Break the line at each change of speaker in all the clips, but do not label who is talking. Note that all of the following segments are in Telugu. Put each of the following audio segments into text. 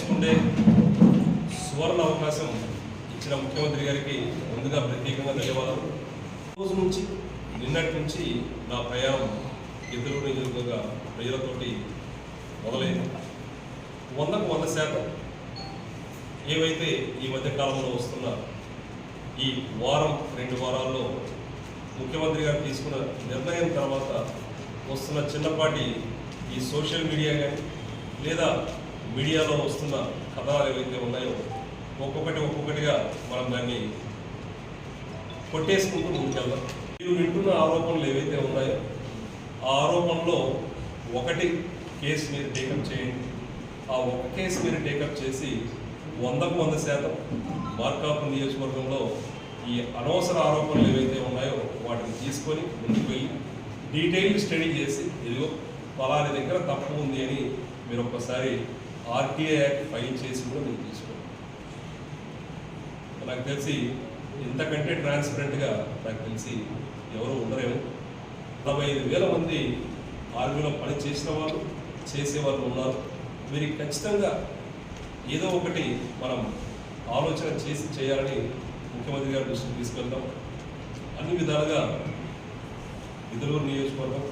చేసుకుంటే సువర్ణ అవకాశం ఇచ్చిన ముఖ్యమంత్రి గారికి ముందుగా ప్రత్యేకంగా ధన్యవాదాలు. రోజు నుంచి నిన్నటి నుంచి నా ప్రయాణం ఇద్దరు నియోజకవర్గ ప్రజలతోటి మొదలైంది. వందకు వంద శాతం ఏవైతే ఈ మధ్యకాలంలో వస్తున్న ఈ వారం రెండు వారాల్లో ముఖ్యమంత్రి గారు తీసుకున్న నిర్ణయం తర్వాత వస్తున్న చిన్నపాటి ఈ సోషల్ మీడియా కానీ లేదా మీడియాలో వస్తున్న కథనాలు ఏవైతే ఉన్నాయో ఒక్కొక్కటి ఒక్కొక్కటిగా మనం దాన్ని కొట్టేసుకుంటూ ముందుకెళ్దాం. మీరు వింటున్న ఆరోపణలు ఏవైతే ఉన్నాయో ఆ ఆరోపణలో ఒకటి కేసు మీరు టేకప్ చేయండి. ఆ ఒక కేసు మీరు టేకప్ చేసి వందకు వంద శాతం మార్కాపు నియోజకవర్గంలో ఈ అనవసర ఆరోపణలు ఏవైతే ఉన్నాయో వాటిని తీసుకొని ముందుకు వెళ్ళి డీటెయిల్ స్టడీ చేసి ఇదిగో పలాని దగ్గర తప్పు ఉంది అని మీరు ఒక్కసారి ఆర్టీఐ యాక్ట్ ఫైల్ చేసి కూడా మేము తీసుకోండి. నాకు తెలిసి ఇంతకంటే ట్రాన్స్పరెంట్గా నాకు తెలిసి ఎవరు ఉండరేమో. నలభై ఐదు వేల మంది ఆర్మీలో పని చేసిన వాళ్ళు చేసేవాళ్ళు ఉన్నారు. వీరికి ఖచ్చితంగా ఏదో ఒకటి మనం ఆలోచన చేసి చేయాలని ముఖ్యమంత్రి గారి దృష్టికి తీసుకెళ్తాం. అన్ని విధాలుగా విదులూరు నియోజకవర్గం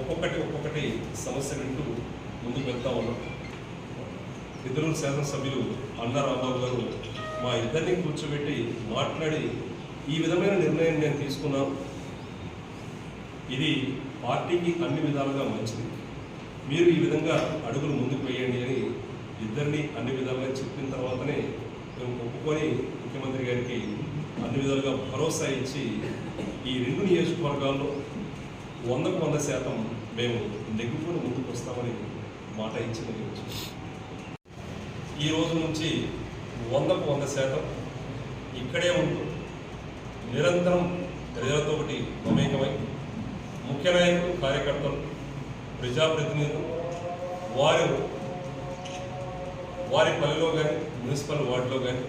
ఒక్కొక్కటి ఒక్కొక్కటి సమస్య వింటూ ముందుకు వెళ్తా ఉన్నాం ఇద్దరు శాసనసభ్యులు అన్నా రాంబాబు గారు మా ఇద్దరిని కూర్చోబెట్టి మాట్లాడి ఈ విధమైన నిర్ణయం నేను తీసుకున్నాను. ఇది పార్టీకి అన్ని విధాలుగా మంచిది. మీరు ఈ విధంగా అడుగులు ముందుకు వేయండి అని ఇద్దరిని అన్ని విధాలుగా చెప్పిన తర్వాతనే మేము ఒప్పుకొని ముఖ్యమంత్రి గారికి అన్ని విధాలుగా భరోసా ఇచ్చి ఈ రెండు నియోజకవర్గాల్లో వందకు వంద శాతం మేము నెగ్గుకొని ముందుకు వస్తామని మాట ఇచ్చి ఈరోజు. ఈ రోజు నుంచి వందకు వంద శాతం ఇక్కడే ఉంటూ నిరంతరం ప్రజలతో ఒకటి మమేకమై ముఖ్య నాయకులు కార్యకర్తలు ప్రజాప్రతినిధులు వారు వారి పల్లెలో కానీ మున్సిపల్ వార్డులో కానీ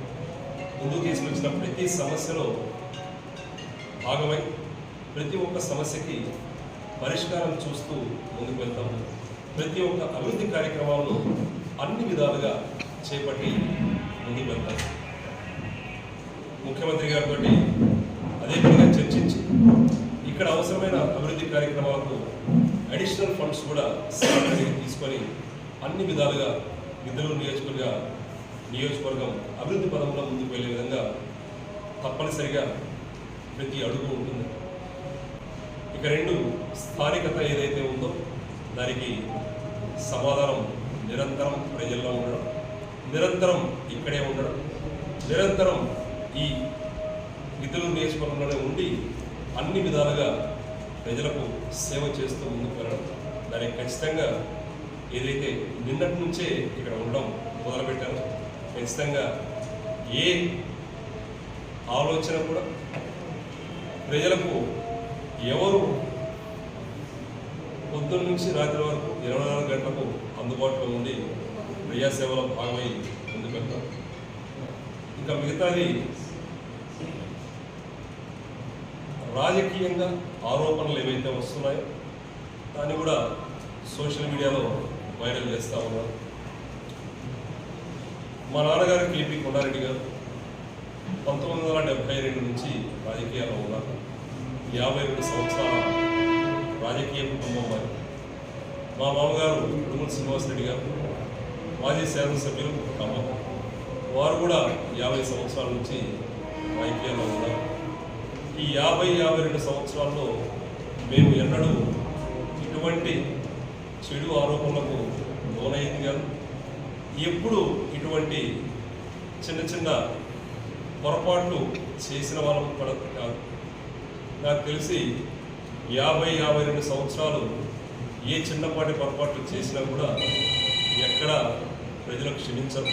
ముందు తీసుకొచ్చిన ప్రతి సమస్యలో భాగమై ప్రతి ఒక్క సమస్యకి పరిష్కారం చూస్తూ ముందుకు వెళ్తాము ప్రతి ఒక్క అభివృద్ధి కార్యక్రమాలను అన్ని విధాలుగా చేపట్టి ముందుకు వెళ్తారు. ముఖ్యమంత్రి గారితో అదే విధంగా చర్చించి ఇక్కడ అవసరమైన అభివృద్ధి కార్యక్రమాలకు అడిషనల్ ఫండ్స్ కూడా తీసుకొని అన్ని విధాలుగా నిధులు నియోజకవర్గ నియోజకవర్గం అభివృద్ధి పదంలో ముందుకు వెళ్ళే విధంగా తప్పనిసరిగా ప్రతి అడుగు ఉంటుంది. ఇక రెండు స్థానికత ఏదైతే ఉందో దానికి సమాధానం నిరంతరం ప్రజల్లో ఉండడం నిరంతరం ఇక్కడే ఉండడం నిరంతరం ఈ విధులు నియోజకవర్గంలోనే ఉండి అన్ని విధాలుగా ప్రజలకు సేవ చేస్తూ ముందుకు వెళ్ళడం. దానికి ఖచ్చితంగా ఏదైతే నిన్నటి నుంచే ఇక్కడ ఉండడం మొదలుపెట్టాను ఖచ్చితంగా ఏ ఆలోచన కూడా ప్రజలకు ఎవరు పొద్దున్న నుంచి రాత్రి వరకు ఇరవై నాలుగు గంటలకు అందుబాటులో ఉండి ప్రజాసేవలో భాగమై ముందుకు ఇంకా మిగతాది రాజకీయంగా ఆరోపణలు ఏవైతే వస్తున్నాయో దాన్ని కూడా సోషల్ మీడియాలో వైరల్ చేస్తూ ఉన్నారు. మా నాన్నగారు కేపీ కొండారెడ్డి గారు పంతొమ్మిది వందల డెబ్బై రెండు నుంచి రాజకీయాల్లో ఉన్నారు. యాభై రెండు సంవత్సరాల రాజకీయ కుటుంబం వారి. మా మామగారు ఉడుమల శ్రీనివాసరెడ్డి గారు మాజీ శాసనసభ్యులు కమ్మ వారు కూడా యాభై సంవత్సరాల నుంచి రాజకీయాల్లో ఉన్నారు. ఈ యాభై యాభై రెండు సంవత్సరాల్లో మేము ఎన్నడూ ఇటువంటి చెడు ఆరోపణలకు లోనైంది కాదు. ఎప్పుడు ఇటువంటి చిన్న చిన్న పొరపాట్లు చేసిన వాళ్ళకు కూడా కాదు. నాకు తెలిసి యాభై యాభై రెండు సంవత్సరాలు ఏ చిన్నపాటి పొరపాట్లు చేసినా కూడా ఎక్కడ ప్రజలకు క్షమించరు.